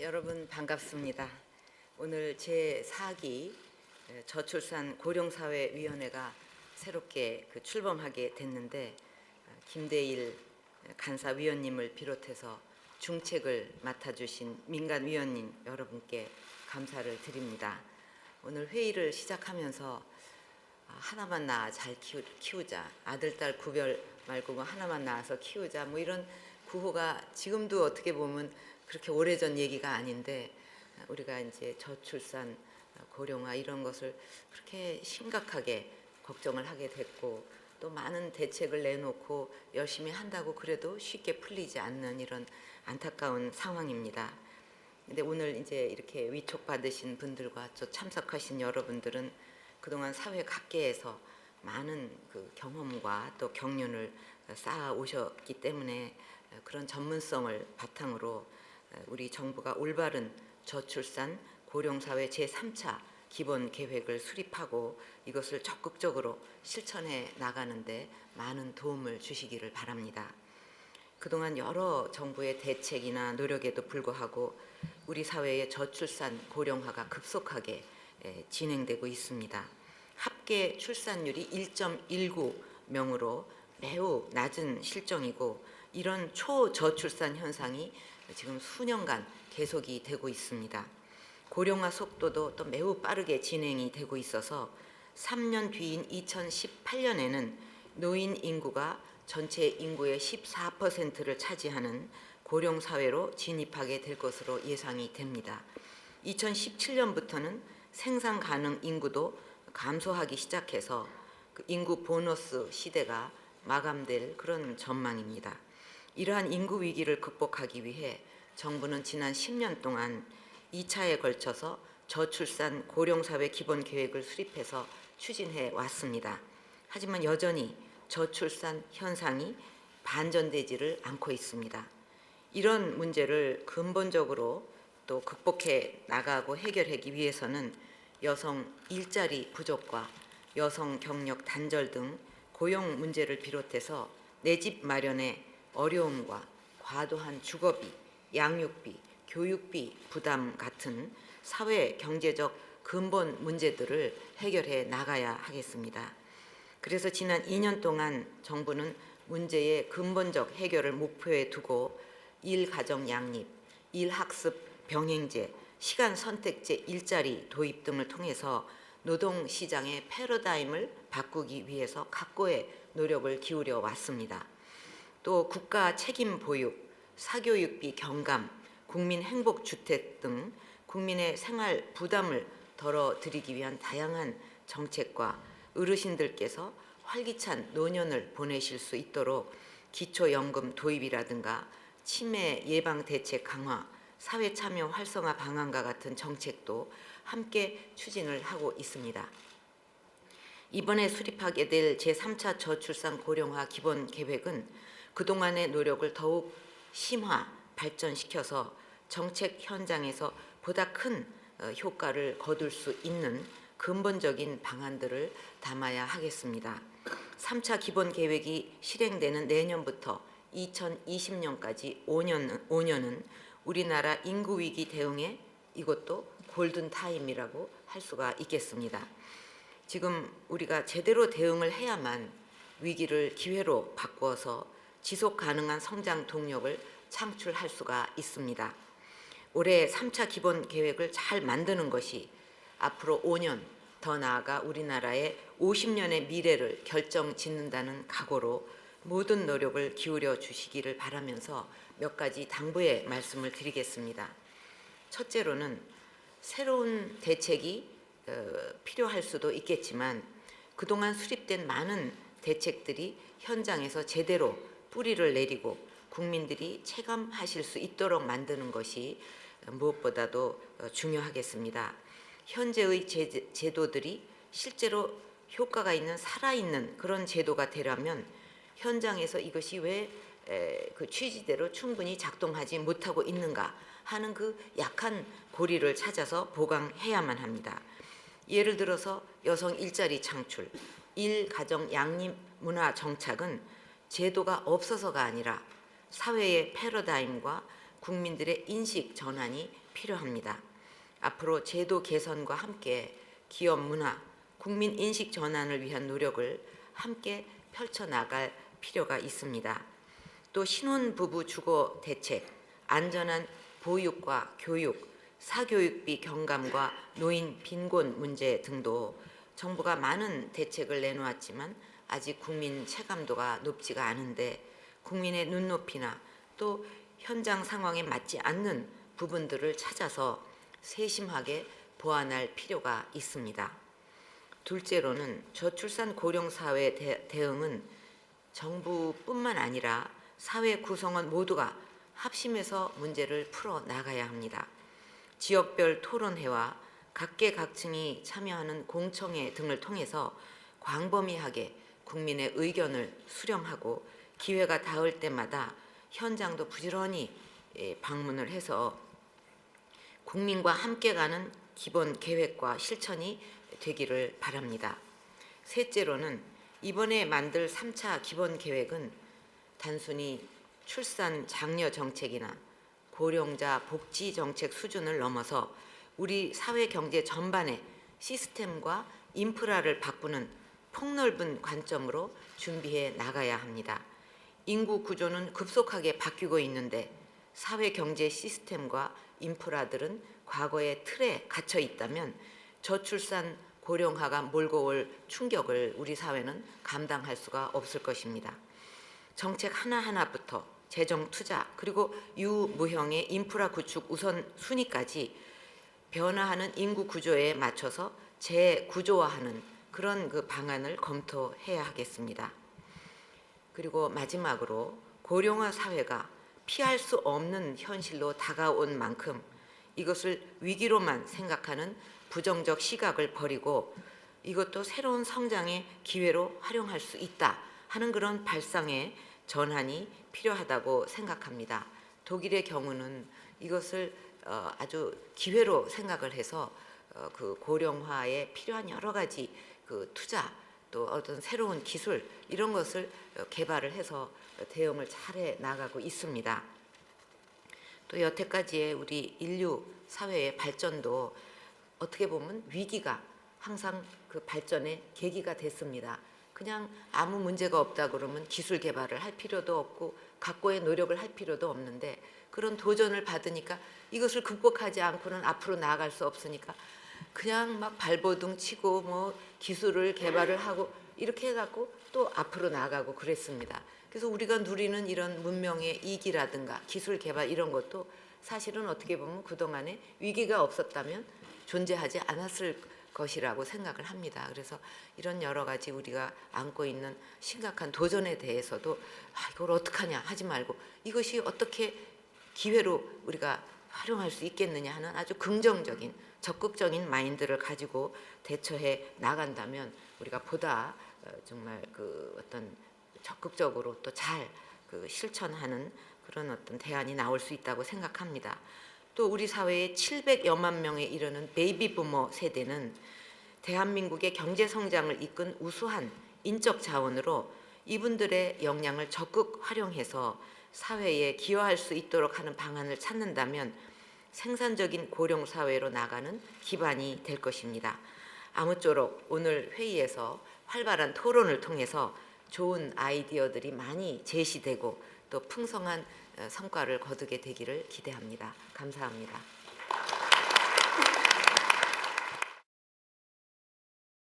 여러분 반갑습니다. 오늘 제 4기 저출산 고령사회위원회가 새롭게 그 출범하게 됐는데 어, 김대일 간사위원님을 비롯해서 중책을 맡아주신 민간위원님 여러분께 감사를 드립니다. 오늘 회의를 시작하면서 아, 하나만 낳아 잘 키우, 키우자 아들 딸 구별 말고 뭐 하나만 낳아서 키우자 뭐 이런 구호가 지금도 어떻게 보면 그렇게 오래전 얘기가 아닌데 아, 우리가 이제 저출산 아, 고령화 이런 것을 그렇게 심각하게 걱정을 하게 됐고 또 많은 대책을 내놓고 열심히 한다고 그래도 쉽게 풀리지 않는 이런 안타까운 상황입니다. 근데 오늘 이제 이렇게 위촉받으신 분들과 또 참석하신 여러분들은 그동안 사회 각계에서 많은 그 경험과 또 경륜을 쌓아 오셨기 때문에 그런 전문성을 바탕으로 우리 정부가 올바른 저출산 고령사회 제3차 기본 계획을 수립하고 이것을 적극적으로 실천해 나가는데 많은 도움을 주시기를 바랍니다. 그동안 여러 정부의 대책이나 노력에도 불구하고 우리 사회의 저출산 고령화가 급속하게 에, 진행되고 있습니다. 합계 출산율이 1.19명으로 매우 낮은 실정이고 이런 초저출산 현상이 지금 수년간 계속이 되고 있습니다. 고령화 속도도 또 매우 빠르게 진행이 되고 있어서 3년 뒤인 2018년에는 노인 인구가 전체 인구의 14%를 차지하는 고령 사회로 진입하게 될 것으로 예상이 됩니다. 2017년부터는 생산 가능 인구도 감소하기 시작해서 그 인구 보너스 시대가 마감될 그런 전망입니다. 이러한 인구 위기를 극복하기 위해 정부는 지난 10년 동안 2차에 걸쳐서 저출산 고령사회 기본 계획을 수립해서 추진해 왔습니다. 하지만 여전히 저출산 현상이 반전되지를 않고 있습니다. 이런 문제를 근본적으로 또 극복해 나가고 해결하기 위해서는 여성 일자리 부족과 여성 경력 단절 등 고용 문제를 비롯해서 내 집 마련의 어려움과 과도한 주거비, 양육비, 교육비 부담 같은 사회 경제적 근본 문제들을 해결해 나가야 하겠습니다. 그래서 지난 2년 동안 정부는 문제의 근본적 해결을 목표에 두고 일 가정 양립, 일 학습 병행제, 시간 선택제 일자리 도입 등을 통해서 노동 시장의 패러다임을 바꾸기 위해서 각고의 노력을 기울여 왔습니다. 또 국가 책임 보육, 사교육비 경감, 국민 행복 주택 등 국민의 생활 부담을 덜어드리기 위한 다양한 정책과 어르신들께서 활기찬 노년을 보내실 수 있도록 기초연금 도입이라든가 치매 예방 대책 강화, 사회 참여 활성화 방안과 같은 정책도 함께 추진을 하고 있습니다. 이번에 수립하게 될 제3차 저출산 고령화 기본 계획은 그동안의 노력을 더욱 심화 발전시켜서 정책 현장에서 보다 큰 어, 효과를 거둘 수 있는 근본적인 방안들을 담아야 하겠습니다. 3차 기본 계획이 실행되는 내년부터 2020년까지 5년, 5년은 우리나라 인구 위기 대응에 이것도 골든 타임이라고 할 수가 있겠습니다. 지금 우리가 제대로 대응을 해야만 위기를 기회로 바꾸어서 지속 가능한 성장 동력을 창출할 수가 있습니다. 올해 3차 기본 계획을 잘 만드는 것이 앞으로 5년 더 나아가 우리나라의 50년의 미래를 결정 짓는다는 각오로 모든 노력을 기울여 주시기를 바라면서 몇 가지 당부의 말씀을 드리겠습니다. 첫째로는 새로운 대책이 어, 필요할 수도 있겠지만 그동안 수립된 많은 대책들이 현장에서 제대로 뿌리를 내리고 국민들이 체감하실 수 있도록 만드는 것이 무엇보다도 어, 중요하겠습니다. 현재의 제 도들이 실제로 효과가 있는 살아있는 그런 제도가 되려면 현장에서 이것이 왜 그 취지대로 충분히 작동하지 못하고 있는가 하는 그 약한 고리를 찾아서 보강해야만 합니다. 예를 들어서 여성 일자리 창출, 일 가정 양립 문화 정착은 제도가 없어서가 아니라 사회의 패러다임과 국민들의 인식 전환이 필요합니다. 앞으로 제도 개선과 함께 기업 문화, 국민 인식 전환을 위한 노력을 함께 펼쳐 나갈 필요가 있습니다. 또 신혼 부부 주거 대책, 안전한 보육과 교육, 사교육비 경감과 노인 빈곤 문제 등도 정부가 많은 대책을 내놓았지만 아직 국민 체감도가 높지가 않은데 국민의 눈높이나 또 현장 상황에 맞지 않는 부분들을 찾아서 세심하게 보완할 필요가 있습니다. 둘째로는 저출산 고령 사회 대, 대응은 정부뿐만 아니라 사회 구성원 모두가 합심해서 문제를 풀어 나가야 합니다. 지역별 토론회와 각계각층이 참여하는 공청회 등을 통해서 광범위하게 국민의 의견을 수렴하고 기회가 닿을 때마다 현장도 부지런히 예, 방문을 해서 국민과 함께 가는 기본 계획과 실천이 되기를 바랍니다. 셋째로는 이번에 만들 3차 기본 계획은 단순히 출산 장려 정책이나 고령자 복지 정책 수준을 넘어서 우리 사회 경제 전반의 시스템과 인프라를 바꾸는 폭넓은 관점으로 준비해 나가야 합니다. 인구 구조는 급속하게 바뀌고 있는데 사회 경제 시스템과 인프라들은 과거의 틀에 갇혀 있다면 저출산 고령화가 몰고 올 충격을 우리 사회는 감당할 수가 없을 것입니다. 정책 하나하나부터 재정 투자 그리고 유무형의 인프라 구축 우선 순위까지 변화하는 인구 구조에 맞춰서 재구조화하는 그런 그 방안을 검토해야 하겠습니다. 그리고 마지막으로 고령화 사회가 피할 수 없는 현실로 다가온 만큼 이것을 위기로만 생각하는 부정적 시각을 버리고 이것도 새로운 성장의 기회로 활용할 수 있다 하는 그런 발상의 전환이 필요하다고 생각합니다. 독일의 경우는 이것을 어, 아주 기회로 생각을 해서 어, 그 고령화에 필요한 여러 가지 그 투자 또 어떤 새로운 기술 이런 것을 어, 개발을 해서 대응을 잘해 나가고 있습니다. 또 여태까지의 우리 인류 사회의 발전도 어떻게 보면 위기가 항상 그 발전의 계기가 됐습니다. 그냥 아무 문제가 없다 그러면 기술 개발을 할 필요도 없고 각고의 노력을 할 필요도 없는데 그런 도전을 받으니까 이것을 극복하지 않고는 앞으로 나아갈 수 없으니까 그냥 막 발버둥 치고 뭐 기술을 개발을 하고 이렇게 해갖고 또 앞으로 나가고 그랬습니다. 그래서 우리가 누리는 이런 문명의 이기라든가 기술 개발 이런 것도 사실은 어떻게 보면 그동안에 위기가 없었다면 존재하지 않았을 것이라고 생각을 합니다. 그래서 이런 여러 가지 우리가 안고 있는 심각한 도전에 대해서도 아, 이걸 어떡하냐 하지 말고 이것이 어떻게 기회로 우리가 활용할 수 있겠느냐 하는 아주 긍정적인 적극적인 마인드를 가지고 대처해 나간다면 우리가 보다 어, 정말 그 어떤 적극적으로 또 잘 그 실천하는 그런 어떤 대안이 나올 수 있다고 생각합니다. 또 우리 사회의 700여만 명에 이르는 베이비 부머 세대는 대한민국의 경제 성장을 이끈 우수한 인적 자원으로 이분들의 역량을 적극 활용해서 사회에 기여할 수 있도록 하는 방안을 찾는다면 생산적인 고령 사회로 나가는 기반이 될 것입니다. 아무쪼록 오늘 회의에서 활발한 토론을 통해서 좋은 아이디어들이 많이 제시되고 또 풍성한 어, 성과를 거두게 되기를 기대합니다. 감사합니다.